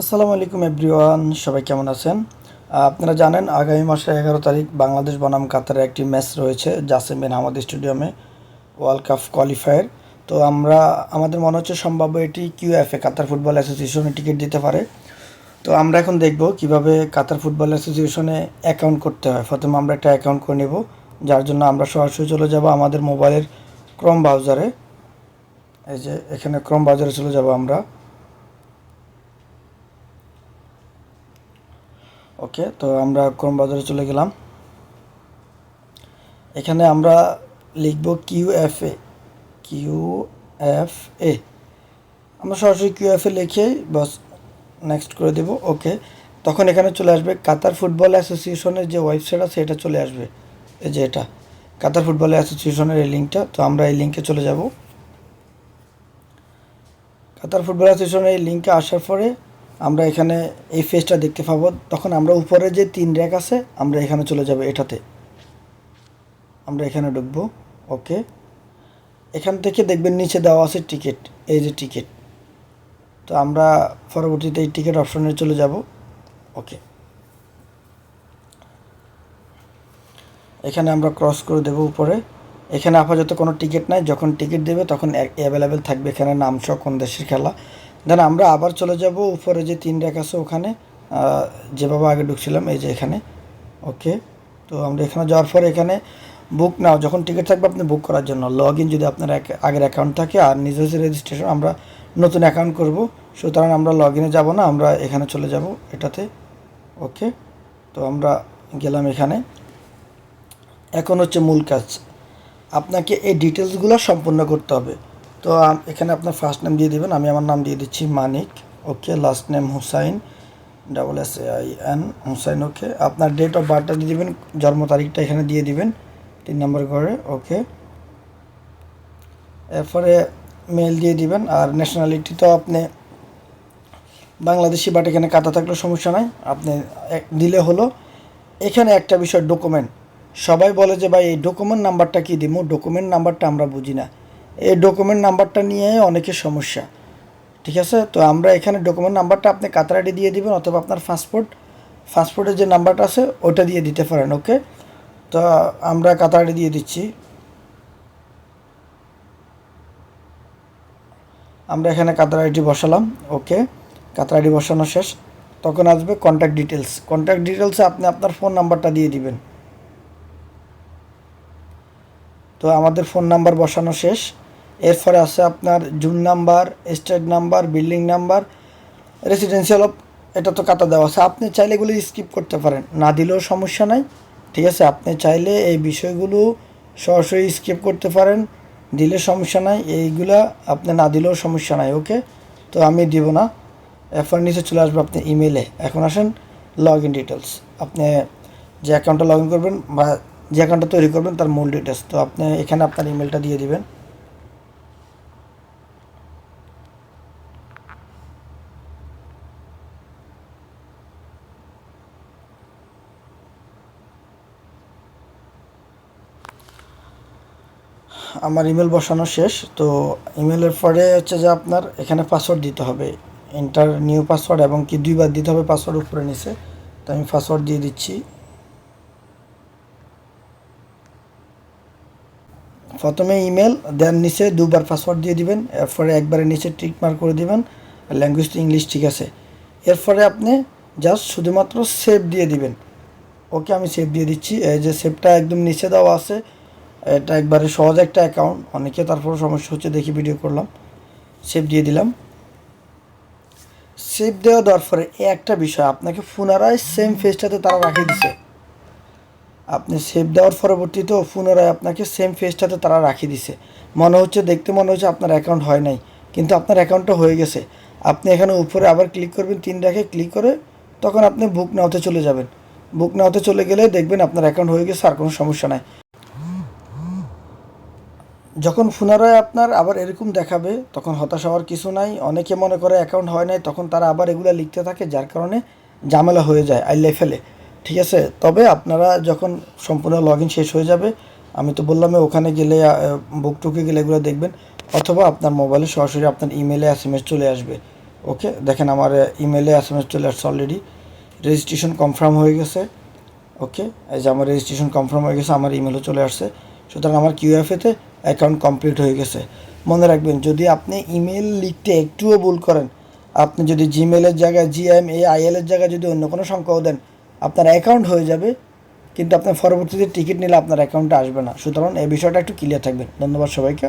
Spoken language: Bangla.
আসসালামু আলাইকুম এভরিওয়ান, সবাই কেমন আছেন? আপনারা জানেন আগামী মাসের এগারো তারিখ বাংলাদেশ বনাম কাতারে একটি ম্যাচ রয়েছে জাসিম বিন আহমদ স্টেডিয়ামে ওয়ার্ল্ড কাপ কোয়ালিফায়ার তো আমরা, আমাদের মনে হচ্ছে সম্ভাব্য এটি কিউ কিউএফএ কাতার ফুটবল অ্যাসোসিয়েশনে টিকিট দিতে পারে। তো আমরা এখন দেখব কীভাবে কাতার ফুটবল অ্যাসোসিয়েশনে অ্যাকাউন্ট করতে হয়। প্রথমে আমরা একটা অ্যাকাউন্ট করে নেব, যার জন্য আমরা সরাসরি চলে যাব আমাদের মোবাইলের ক্রম ব্রাউজারে এই যে, এখানে ক্রম ব্রাউজারে চলে যাব আমরা। ওকে, তো আমরা ক্রোম ব্রাউজারে চলে গেলাম। এখানে আমরা লিখব Q F A, Q F A. আমরা সরাসরি কিউ এফ এ লিখে বাস নেক্সট করে দেব, ওকে। তখন এখানে চলে আসবে কাতার ফুটবল অ্যাসোসিয়েশনের যে ওয়েবসাইট আছে, এটা চলে আসবে। এই যে এটা, কাতার ফুটবল অ্যাসোসিয়েশনের এই লিঙ্কটা। তো আমরা এই লিঙ্কে চলে যাব। কাতার ফুটবল অ্যাসোসিয়েশনের এই লিঙ্কে আসার পরে আমরা এখানে এই ফেজটা দেখতে পাবো। তখন আমরা উপরে যে তিন র্যাক আছে, আমরা এখানে চলে যাব এটাতে। আমরা এখানে ঢুকবো ওকে এখান থেকে দেখবেন নিচে দেওয়া আছে টিকিট এই যে টিকিট তো আমরা পরবর্তীতে এই টিকিট অপশনে চলে যাব ওকে এখানে আমরা ক্রস করে দেবো উপরে। এখানে আপাতত কোনো টিকিট নাই, যখন টিকিট দেবে তখন অ্যাভেলেবেল থাকবে এখানে নাম সহ কোন দেশের খেলা। দেন আমরা আবার চলে যাব উপরে যে তিন রেখা আছে ওখানে যেভাবে আগে ঢুকছিলাম, এই যে এখানে। ওকে, তো আমরা এখানে যাওয়ার পর এখানে বুক নাও, যখন টিকিট থাকবে আপনি বুক করার জন্য। লগ ইন যদি আপনার আগের অ্যাকাউন্ট থাকে আর নিজের যে রেজিস্ট্রেশন আমরা নতুন অ্যাকাউন্ট করব। সুতরাং আমরা লগ ইনে যাব না, আমরা এখানে চলে যাব এটাতে। ওকে, তো আমরা গেলাম এখানে। এখন হচ্ছে মূল কাজ। আপনাকে এই ডিটেলসগুলো সম্পূর্ণ করতে হবে। তো এখানে আপনার ফার্স্ট নেম দিয়ে দিবেন, আমি আমার নাম দিয়ে দিচ্ছি Manik, okay last name Hussain double S I N Hussain, okay. আপনার ডেট অফ বার্থটা দিয়ে দিবেন, জন্ম তারিখটা এখানে দিয়ে দিবেন, তিন নম্বর করে ওকে। এরপরে মেল দিয়ে দিবেন, আর ন্যাশনালিটি তো আপনি বাংলাদেশি বাট এখানে কাটা থাকলে সমস্যা নাই, আপনি দিলে হলো। এখানে একটা বিষয় ডকুমেন্ট সবাই বলে যে, ভাই, এই ডকুমেন্ট নাম্বারটা কী দিব ডকুমেন্ট নাম্বারটা আমরা বুঝি না। এই ডকুমেন্ট নাম্বারটা নিয়ে অনেকের সমস্যা। ঠিক আছে? তো আমরা এখানে ডকুমেন্ট নাম্বারটা আপনি কাতারাটি দিয়ে দিবেন অথবা আপনার পাসপোর্ট পাসপোর্টের যে নাম্বারটা আছে ওটা দিয়ে দিতে পারেন, ওকে? তো আমরা কাতারাটি দিয়ে দিচ্ছি। আমরা এখানে কাতার আইডি বসালাম, ওকে? কাতার আইডি বসানো শেষ। তখন আসবে কন্ট্যাক্ট ডিটেলস কন্ট্যাক্ট ডিটেলসে আপনি আপনার ফোন নাম্বারটা দিয়ে দিবেন। তো আমাদের ফোন নাম্বার বসানো শেষ। এরপরে আছে আপনার zone number, state number, building number residential of এটা তো কাটা দেওয়া আছে। আপনি চাইলে এগুলো স্কিপ করতে পারেন। না দিলেও সমস্যা নাই। ঠিক আছে? আপনি চাইলে এই বিষয়গুলো সরাসরি স্কিপ করতে পারেন। দিলে সমস্যা নাই। এইগুলা আপনি না দিলেও সমস্যা নাই, ওকে? তো আমি দিব না। এরপর নিচে চলে আসবে আপনি ইমেলে এখন আসেন লগ ইন ডিটেলস আপনি যে অ্যাকাউন্টটা লগ ইন করবেন বা যে অ্যাকাউন্টটা তৈরি করবেন, তার মূল ডিটেলস তো আপনি এখানে আপনার ইমেলটা দিয়ে দিবেন। আমার ইমেল বসানো শেষ। তো ইমেলের পরে হচ্ছে যে আপনার এখানে পাসওয়ার্ড দিতে হবে। এন্টার নিউ পাসওয়ার্ড এবং কি দুইবার দিতে হবে পাসওয়ার্ড উপরে নিচে। তো আমি পাসওয়ার্ড দিয়ে দিচ্ছি। প্রথমে ইমেল দেন নিচে দুবার পাসওয়ার্ড দিয়ে দিবেন। এরপরে একবারে নিচে টিক মার্ক করে দিবেন। ল্যাঙ্গুয়েজ তো ইংলিশ ঠিক আছে। এরপরে আপনি জাস্ট শুধুমাত্র সেভ দিয়ে দিবেন। ওকে আমি সেভ দিয়ে দিচ্ছি। এই যে সেভটা একদম নিচে দেওয়া আছে। এটা একবারে সহজ একটা অ্যাকাউন্ট অনেকে তারপর সমস্যা হচ্ছে, দেখি ভিডিও করলাম। সেভ দিয়ে দিলাম। সেভ দেওয়া দেওয়ার পরে একটা বিষয়, আপনাকে পুনরায় সেম ফেজটাতে তারা রাখিয়ে দিছে। আপনি সেভ দেওয়ার পরবর্তীতেও পুনরায় আপনাকে সেম ফেজটাতে তারা রাখিয়ে দিছে। মনে হচ্ছে, দেখতে মনে হচ্ছে আপনার অ্যাকাউন্ট হয় নাই, কিন্তু আপনার অ্যাকাউন্টটা হয়ে গেছে। আপনি এখানে উপরে আবার ক্লিক করবেন, তিন রেখে ক্লিক করে তখন আপনি বুক নাওতে চলে যাবেন। বুক নাওতে চলে গেলে দেখবেন আপনার অ্যাকাউন্ট হয়ে গেছে, আর কোনো সমস্যা নাই। যখন পুনরায় আপনার, আবার এরকম দেখাবে, তখন হতাশ হওয়ার কিছু নাই। অনেকে মনে করে অ্যাকাউন্ট হয় নাই, তখন তারা আবার এগুলো লিখতে থাকে, যার কারণে ঝামেলা হয়ে যায় আইলে ফেলে ঠিক আছে? তবে আপনারা যখন সম্পূর্ণ লগ শেষ হয়ে যাবে, আমি তো বললাম ওখানে গেলে বুক টুকে গেলে এগুলো দেখবেন, অথবা আপনার মোবাইলে সরাসরি আপনার ইমেলে এস চলে আসবে। ওকে দেখেন আমার ইমেলে এস এম এস চলে আসছে অলরেডি রেজিস্ট্রেশন কনফার্ম হয়ে গেছে। ওকে এই যে আমার রেজিস্ট্রেশন কনফার্ম হয়ে গেছে, আমার ইমেলও চলে আসছে। সুতরাং আমার কিউএফএতে অ্যাকাউন্ট কমপ্লিট হয়ে গেছে। মনে রাখবেন, যদি আপনি ইমেল লিখতে একটুও ভুল করেন, আপনি যদি জিমেলের জায়গায় জিএম এ আইএলের জায়গায় যদি অন্য কোনো সংখ্যাও দেন, আপনার অ্যাকাউন্ট হয়ে যাবে, কিন্তু আপনার পরবর্তীতে টিকিট নিলে আপনার অ্যাকাউন্টে আসবে না। সুতরাং এই বিষয়টা একটু ক্লিয়ার থাকবেন। ধন্যবাদ সবাইকে।